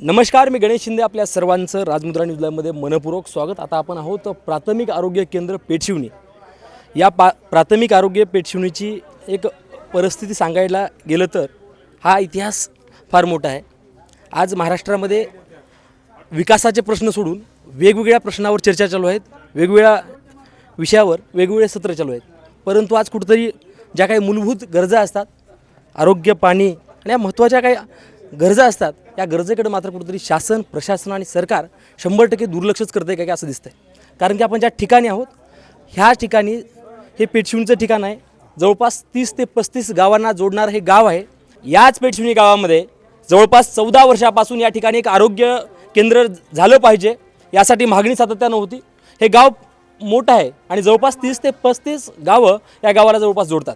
नमस्कार मी गणेश शिंदे आपल्या सर्वांचं राजमुद्रा न्यूजमध्ये मनपूर्वक स्वागत. आता आपण आहोत प्राथमिक आरोग्य केंद्र पेठशिवणी या पा प्राथमिक आरोग्य पेठशिवणीची एक परिस्थिती सांगायला गेलं तर हा इतिहास फार मोठा आहे. आज महाराष्ट्रामध्ये विकासाचे प्रश्न सोडून वेगवेगळ्या प्रश्नावर चर्चा चालू आहेत वेगवेगळ्या विषयावर वेगवेगळे सत्र चालू आहेत. परंतु आज कुठंतरी ज्या काही मूलभूत गरजा असतात आरोग्य पाणी आणि या महत्त्वाच्या काही गरजा असतात. या गरजेकडे मात्र कुठंतरी शासन प्रशासन आणि सरकार शंभर टक्के दुर्लक्षच करतं आहे का असं दिसतंय. कारण की आपण ज्या ठिकाणी आहोत ह्या ठिकाणी हे पेटशिवणीचं ठिकाण आहे. जवळपास तीस ते पस्तीस गावांना जोडणारं हे गाव आहे. याच पेटशिवणी गावामध्ये जवळपास चौदा वर्षापासून या ठिकाणी एक आरोग्य केंद्र झालं पाहिजे यासाठी मागणी सातत्यानं होती. हे गाव मोठं आहे आणि जवळपास तीस ते पस्तीस गावं या गावाला जवळपास जोडतात.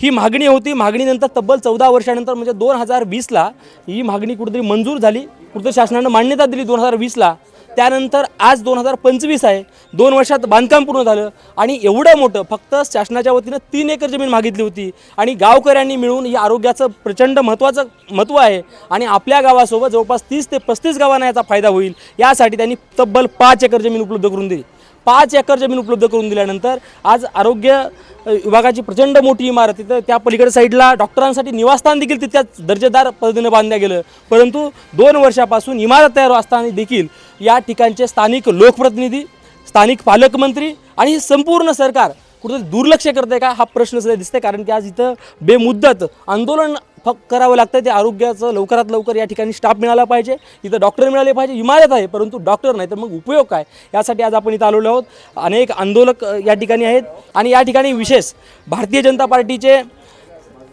ही मागणी होती. मागणीनंतर तब्बल चौदा वर्षानंतर म्हणजे दोन हजार वीसला ही मागणी कुठेतरी मंजूर झाली. कुठेतरी शासनानं मान्यता दिली दोन हजार वीसला. त्यानंतर आज दोन हजार पंचवीस आहे. दोन वर्षात बांधकाम पूर्ण झालं आणि एवढं मोठं फक्त शासनाच्या वतीनं तीन एकर जमीन मागितली होती. आणि गावकऱ्यांनी मिळून या आरोग्याचं प्रचंड महत्त्वाचं महत्त्व आहे. आणि आपल्या गावासोबत जवळपास तीस ते पस्तीस गावांना याचा फायदा होईल. यासाठी त्यांनी तब्बल पाच एकर जमीन उपलब्ध करून दिली. पाच एकर जमीन उपलब्ध करून दिल्यानंतर आज आरोग्य विभागाची प्रचंड मोठी इमारत तिथं त्या पलीकडे साईडला डॉक्टरांसाठी निवासस्थान देखील तितक्याच दर्जेदार पद्धतीने बांधल्या गेलं. परंतु दोन वर्षापासून इमारत तयार असताना देखील या ठिकाणचे स्थानिक लोकप्रतिनिधी स्थानिक पालकमंत्री आणि हे संपूर्ण सरकार कुठं दुर्लक्ष करते का? हा प्रश्न सुद्धा दिसते कारण की आज इथं बेमुद्दत आंदोलन फक्त करावं लागतं ते आरोग्याचं लवकरात लवकर या ठिकाणी स्टाफ मिळाला पाहिजे. इथं डॉक्टर मिळाले पाहिजे. इमारत आहे परंतु डॉक्टर नाही. तर मग उपयोग काय? यासाठी आज आपण इथं आलेलो आहोत. अनेक आंदोलक या ठिकाणी आहेत. आणि या ठिकाणी विशेष भारतीय जनता पार्टीचे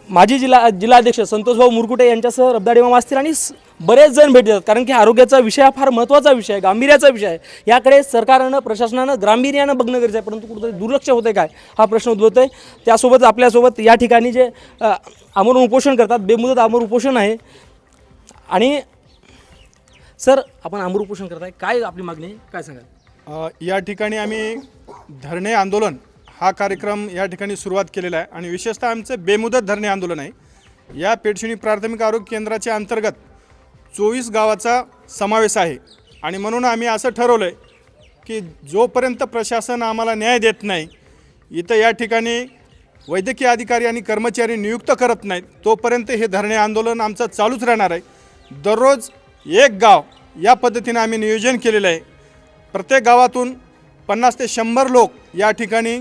माजी जिल्हा जिल्हाध्यक्ष संतोषभाऊ मुरकुटे यांच्यासह रब्दाडी मामा असतील आणि बरेच जण भेट देतात. कारण की आरोग्याचा विषय हा फार महत्त्वाचा विषय आहे. गांभीर्याचा विषय आहे. याकडे सरकारनं प्रशासनानं गांभीर्यानं बघणं गरजेचं आहे. परंतु कुठंतरी दुर्लक्ष होते काय? हा प्रश्न उद्भवतोय. त्यासोबत आपल्यासोबत या ठिकाणी जे आमरण उपोषण करतात बेमुदत आमरण उपोषण आहे. आणि सर आपण आमरण उपोषण करताय. काय आपली मागणी आहे? काय सांगाल? या ठिकाणी आम्ही धरणे आंदोलन हा कार्यक्रम या ठिकाणी सुरुवात केलेला आहे आणि विशेषतः आमचं बेमुदत धरणे आंदोलन आहे. या पेडशिणी प्राथमिक आरोग्य केंद्राच्या अंतर्गत चोवीस गावाचा समावेश आहे. आणि म्हणून आम्ही असं ठरवलं आहे की जोपर्यंत प्रशासन आम्हाला न्याय देत नाही इथं या ठिकाणी वैद्यकीय अधिकारी आणि कर्मचारी नियुक्त करत नाहीत तोपर्यंत हे धरणे आंदोलन आमचं चालूच राहणार आहे. दररोज एक गाव या पद्धतीने आम्ही नियोजन केलेलं आहे. प्रत्येक गावातून पन्नास ते शंभर लोक या ठिकाणी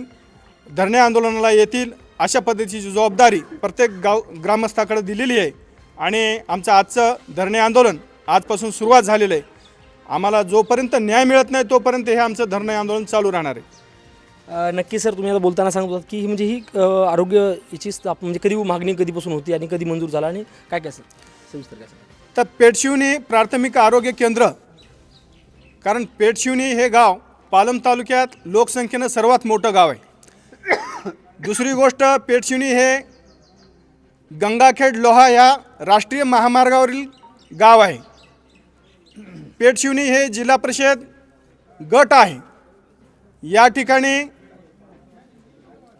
धरणे आंदोलनाला येतील अशा पद्धतीची जबाबदारी प्रत्येक गाव ग्रामस्थाकडे दिलेली आहे. आणि आमचं आजचं धरणे आंदोलन आजपासून सुरुवात झालेलं आहे. आम्हाला जोपर्यंत न्याय मिळत नाही तोपर्यंत हे आमचं धरणे आंदोलन चालू राहणार आहे. नक्की सर तुम्ही आता बोलताना सांगत होतात की ही म्हणजे ही आरोग्य याची स्थाप- म्हणजे कधी मागणी कधीपासून होती आणि कधी मंजूर झाला आणि काय काय सर सविस्तर काय सांगा तर पेठशिवणी प्राथमिक आरोग्य केंद्र कारण पेठशिवणी हे गाव पालम तालुक्यात लोकसंख्येनं सर्वात मोठं गाव आहे. दुसरी गोष्ट पेठशिवणी हे गंगाखेड लोहा या राष्ट्रीय महामार्गावरील गाव आहे. पेठशिवणी हे जिल्हा परिषद गट आहे. या ठिकाणी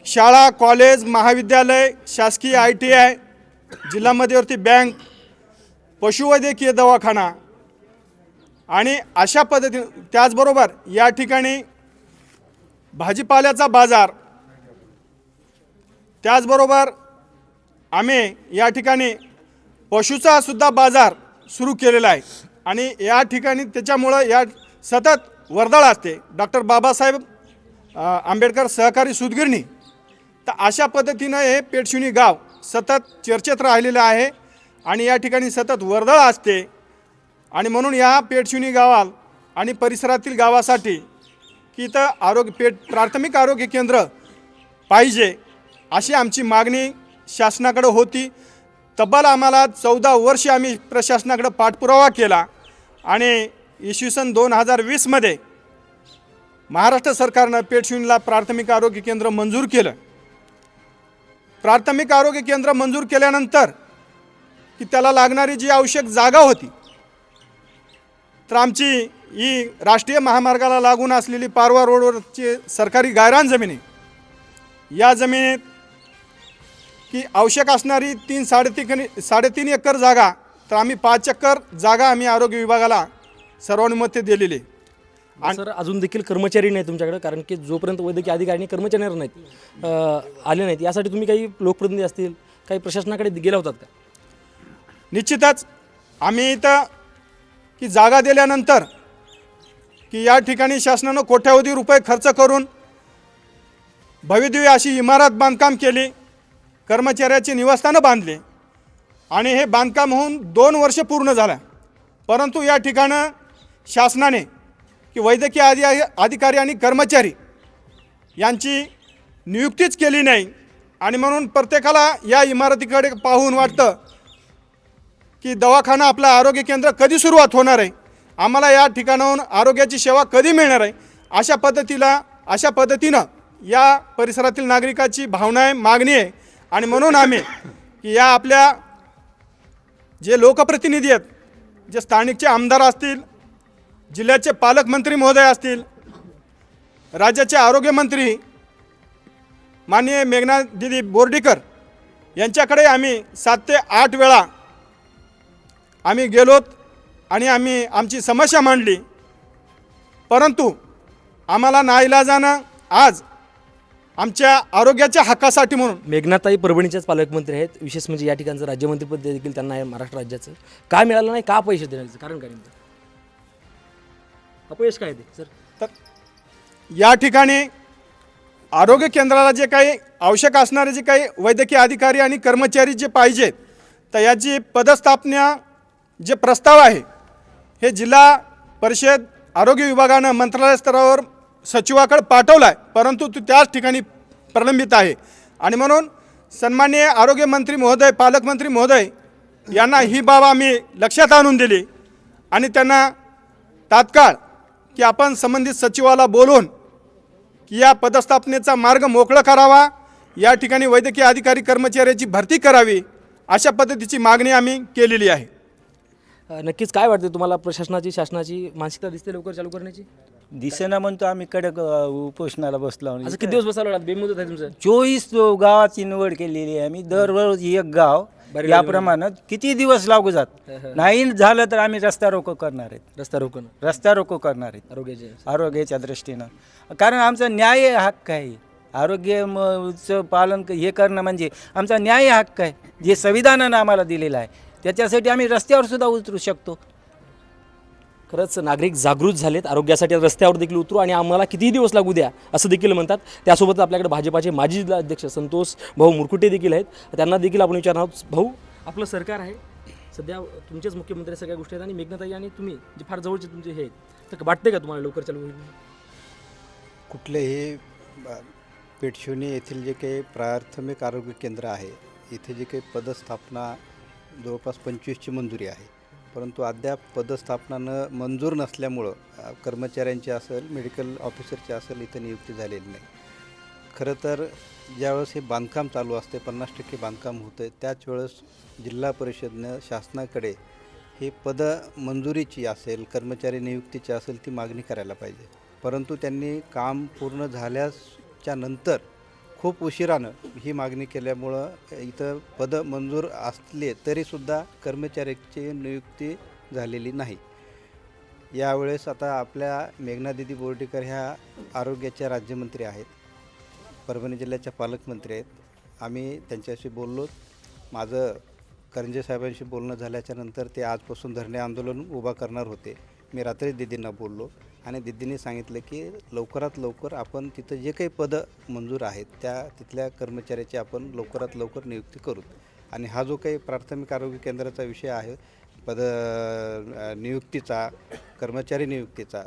शाळा कॉलेज महाविद्यालय शासकीय आय टी आय जिल्हा मध्यवर्ती बँक पशुवैद्यकीय दवाखाना आणि अशा पद्धतीने त्याचबरोबर या ठिकाणी भाजीपाल्याचा बाजार त्याचबरोबर आम्ही या ठिकाणी पशुचा सुद्धा बाजार सुरू केलेला आहे. आणि या ठिकाणी त्याच्यामुळं या सतत वर्दळ असते. डॉक्टर बाबासाहेब आंबेडकर सहकारी सुदगिरणी तर अशा पद्धतीनं हे पेठशिवणी गाव सतत चर्चेत राहिलेलं आहे आणि या ठिकाणी सतत वर्दळ असते. आणि म्हणून या पेठशिवणी गावाल आणि परिसरातील गावासाठी की इथं आरोग्य पेट प्राथमिक आरोग्य केंद्र पाहिजे अशी आमची मागणी शासनाकडं होती. तब्बल आम्हाला चौदा वर्षे आम्ही प्रशासनाकडं पाठपुरावा केला आणि इसवी सन दोन हजार वीसमध्ये महाराष्ट्र सरकारनं पेठशिवणीला प्राथमिक आरोग्य केंद्र मंजूर केलं. प्राथमिक आरोग्य केंद्र मंजूर केल्यानंतर की त्याला लागणारी जी आवश्यक जागा होती तर आमची ही राष्ट्रीय महामार्गाला लागून असलेली पारवा रोडवरची सरकारी गायरान जमीन आहे या जमिनीत की आवश्यक असणारी तीन साडेतीन साडेतीन एकर जागा तर आम्ही पाच एकर जागा आम्ही आरोग्य विभागाला सर्वानुमते दिलेली सर अजून देखील कर्मचारी नाही तुमच्याकडे कारण की जोपर्यंत वैद्यकीय अधिकारी आणि कर्मचारी नाहीत आले नाहीत यासाठी तुम्ही काही लोकप्रतिनिधी असतील काही प्रशासनाकडे गेला होतात का? निश्चितच आम्ही इथं की जागा दिल्यानंतर की या ठिकाणी शासनानं कोट्यावधी रुपये खर्च करून भव्यदिव्य अशी इमारत बांधकाम केली कर्मचाऱ्याची निवासस्थानं बांधली. आणि हे बांधकाम होऊन दोन वर्ष पूर्ण झालं. परंतु या ठिकाणं शासनाने की वैद्यकीय आधी अधिकारी आणि कर्मचारी यांची नियुक्तीच केली नाही. आणि म्हणून प्रत्येकाला या इमारतीकडे पाहून वाटतं की दवाखाना आपलं आरोग्य केंद्र कधी सुरुवात होणार आहे? आम्हाला या ठिकाणाहून आरोग्याची सेवा कधी मिळणार आहे? अशा पद्धतीला अशा पद्धतीनं या परिसरातील नागरिकाची भावना आहे मागणी आहे. आणि म्हणून आम्ही की या आपल्या जे लोकप्रतिनिधी आहेत जे स्थानिकचे आमदार असतील जिल्ह्याचे पालकमंत्री महोदय असतील राज्याचे आरोग्यमंत्री माननीय मेघना दिदी बोर्डीकर यांच्याकडे आम्ही सात ते आठ वेळा आम्ही गेलोत आणि आम्ही आमची समस्या मांडली. परंतु आम्हाला नाईलाजानं आज आमच्या आरोग्याच्या हक्कासाठी म्हणून मेघनाताई परभणीच्याच पालकमंत्री आहेत. विशेष म्हणजे या ठिकाणचं राज्यमंत्रीपद देखील त्यांना आहे महाराष्ट्र राज्याचं. का मिळालं नाही? का पैसे देण्याचं? कारण काय अपयश काय ते? सर तर या ठिकाणी आरोग्य केंद्राला जे काही आवश्यक असणारे जे काही वैद्यकीय अधिकारी आणि कर्मचारी जे पाहिजे तर याची पदस्थापना जे प्रस्ताव आहे हे जिल्हा परिषद आरोग्य विभागानं मंत्रालय स्तरावर सचिवाकडे पाठवला आहे परंतु तो त्याच ठिकाणी प्रलंबित आहे. आणि म्हणून सन्माननीय आरोग्यमंत्री महोदय पालकमंत्री महोदय यांना ही बाब आम्ही लक्षात आणून दिली आणि त्यांना तात्काळ की आपण संबंधित सचिवाला बोलून की या पदस्थापनेचा मार्ग मोकळा करावा या ठिकाणी वैद्यकीय अधिकारी कर्मचाऱ्याची भरती करावी अशा पद्धतीची मागणी आम्ही केलेली आहे. नक्कीच काय वाटते तुम्हाला प्रशासनाची शासनाची मानसिकता दिसते लवकर चालू करण्याची दिसेना म्हणतो आम्ही कडक अ, उपोषणाला बसलो असं किती दिवस बसावं लागला बेमुदत आहे तुमचं. चोवीस गावाची निवड केलेली आहे आम्ही. दररोज एक गाव याप्रमाणे किती दिवस लागू जात? नाही झालं तर आम्ही रस्ता रोको करणार आहेत. रस्ता रोखणं रस्ता रोको करणार आहेत. आरोग्याचे आरोग्याच्या दृष्टीनं. कारण आमचा न्याय हक्क आहे. आरोग्य म- चं पालन क- हे करणं म्हणजे आमचा न्याय हक्क आहे. जे संविधानानं आम्हाला दिलेलं आहे. त्याच्यासाठी आम्ही रस्त्यावर सुद्धा उतरू शकतो. खरंच नागरिक जागृत झालेत आरोग्यासाठी रस्त्यावर देखील उतरू आणि आम्हाला कितीही दिवस लागू द्या असं देखील म्हणतात. त्यासोबत आपल्याकडे भाजपाचे माजी जिल्हा अध्यक्ष संतोष भाऊ मुरकुटे देखील आहेत. त्यांना देखील आपण विचारणार आहोत. भाऊ आपलं सरकार आहे. सध्या तुमचेच मुख्यमंत्री सगळ्या गोष्टी आहेत आणि मेघनाताई आणि तुम्ही जे फार जवळचे तुमचे हे आहेत तर वाटते का तुम्हाला लवकर चालू होईल? कुठलेही पेटशिवणी येथील जे काही प्राथमिक आरोग्य केंद्र आहे इथे जे काही पदस्थापना जवळपास पंचवीसची मंजुरी आहे. परंतु अद्याप पदस्थापनानं मंजूर नसल्यामुळं कर्मचाऱ्यांची असेल मेडिकल ऑफिसरची असेल इथं नियुक्ती झालेली नाही. खरं तर ज्यावेळेस हे बांधकाम चालू असते पन्नास टक्के बांधकाम होतं त्याच वेळेस जिल्हा परिषदनं शासनाकडे हे पद मंजुरीची असेल कर्मचारी नियुक्तीची असेल ती मागणी करायला पाहिजे. परंतु त्यांनी काम पूर्ण झाल्याच्यानंतर खूप उशिरानं ही मागणी केल्यामुळं इथं पद मंजूर असले तरीसुद्धा कर्मचाऱ्याची नियुक्ती झालेली नाही. यावेळेस आता आपल्या मेघनादिदी बोर्डीकर ह्या आरोग्याच्या राज्यमंत्री आहेत परभणी जिल्ह्याच्या पालकमंत्री आहेत. आम्ही त्यांच्याशी बोललो. माझं करंजे साहेबांशी बोलणं झाल्याच्यानंतर ते आजपासून धरणे आंदोलन उभा करणार होते. मी रात्री दिदींना बोललो. आणि दिदींनी सांगितलं की लवकरात लवकर आपण तिथं जे काही पदं मंजूर आहेत त्या तिथल्या कर्मचाऱ्याची आपण लवकरात लवकर नियुक्ती करू. आणि हा जो काही प्राथमिक आरोग्य केंद्राचा विषय आहे पद नियुक्तीचा कर्मचारी नियुक्तीचा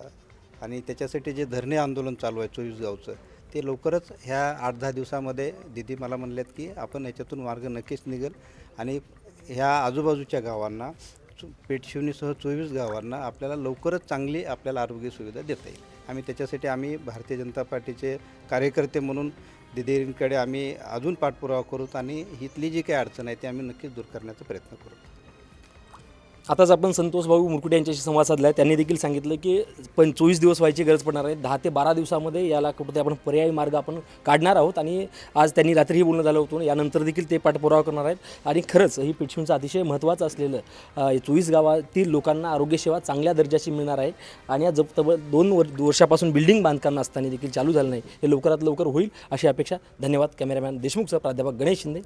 आणि त्याच्यासाठी जे धरणे आंदोलन चालू आहे चोवीस गावचं ते लवकरच ह्या आठ दहा दिवसामध्ये दिदी मला म्हणल्यात की आपण याच्यातून मार्ग नक्कीच निघेल आणि ह्या आजूबाजूच्या गावांना पेठशिवणीसह चोवीस गावांना आपल्याला लवकरच चांगली आपल्याला आरोग्य सुविधा देता येईल. आम्ही त्याच्यासाठी आम्ही भारतीय जनता पार्टीचे कार्यकर्ते म्हणून दिदेरींकडे आम्ही अजून पाठपुरावा करू आणि इथली जी काही अडचण आहे ती आम्ही नक्कीच दूर करण्याचा प्रयत्न करू. आताच आपण संतोष भाऊ मुरकुटे यांच्याशी संवाद साधला आहे त्यांनी देखील सांगितलं की पण चोवीस दिवस व्हायची गरज पडणार आहे. दहा ते बारा दिवसामध्ये याला कुठे आपण पर्यायी मार्ग आपण काढणार आहोत आणि आज त्यांनी रात्रीही बोलणं झालं होतं यानंतर देखील ते पाठपुरावा करणार आहेत. आणि खरंच ही पेटशिवचं अतिशय महत्त्वाचं असलेलं चोवीस गावातील लोकांना आरोग्यसेवा चांगल्या दर्जाची मिळणार आहे. आणि या जप तब्बल दोन वर वर्षापासून बिल्डिंग बांधकाम असताना देखील चालू झालं नाही. हे लवकरात लवकर होईल अशी अपेक्षा धन्यवाद कॅमेरामॅन देशमुखचा प्राध्यापक गणेश शिंदे.